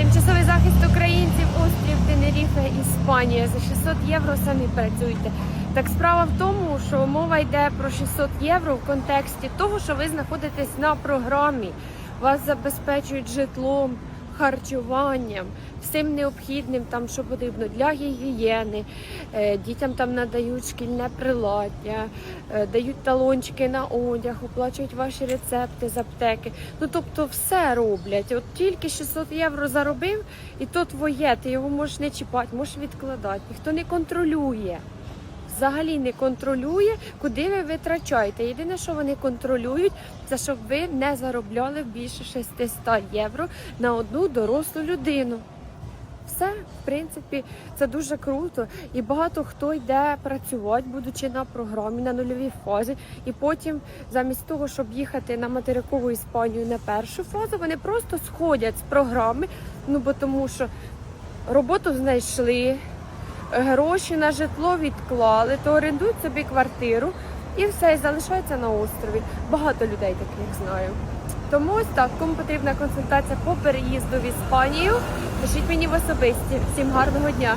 Тимчасовий захист українців, острів Тенеріфе, Іспанія. За 600 євро самі працюйте. Так справа в тому, що мова йде про 600 євро в контексті того, що ви знаходитесь на програмі. Вас забезпечують житлом, харчуванням, всім необхідним, там що потрібно для гігієни. Е, Дітям там надають шкільне приладдя, е, дають талончики на одяг, оплачують ваші рецепти з аптеки. Ну тобто все роблять. От тільки 600 євро заробив, і то твоє. Ти його можеш не чіпати, можеш відкладати. Ніхто не контролює. Взагалі не контролює, куди ви витрачаєте. Єдине, що вони контролюють, це щоб ви не заробляли більше 600 євро на одну дорослу людину. Все, в принципі, це дуже круто. І багато хто йде працювати, будучи на програмі на нульовій фазі. І потім, замість того, щоб їхати на материкову Іспанію на першу фазу, вони просто сходять з програми. Ну бо тому що роботу знайшли, гроші на житло відклали, то орендують собі квартиру і все, і залишаються на острові. Багато людей таких знаю. Тому ось так, кому потрібна консультація по переїзду в Іспанію, пишіть мені в особисті. Всім гарного дня!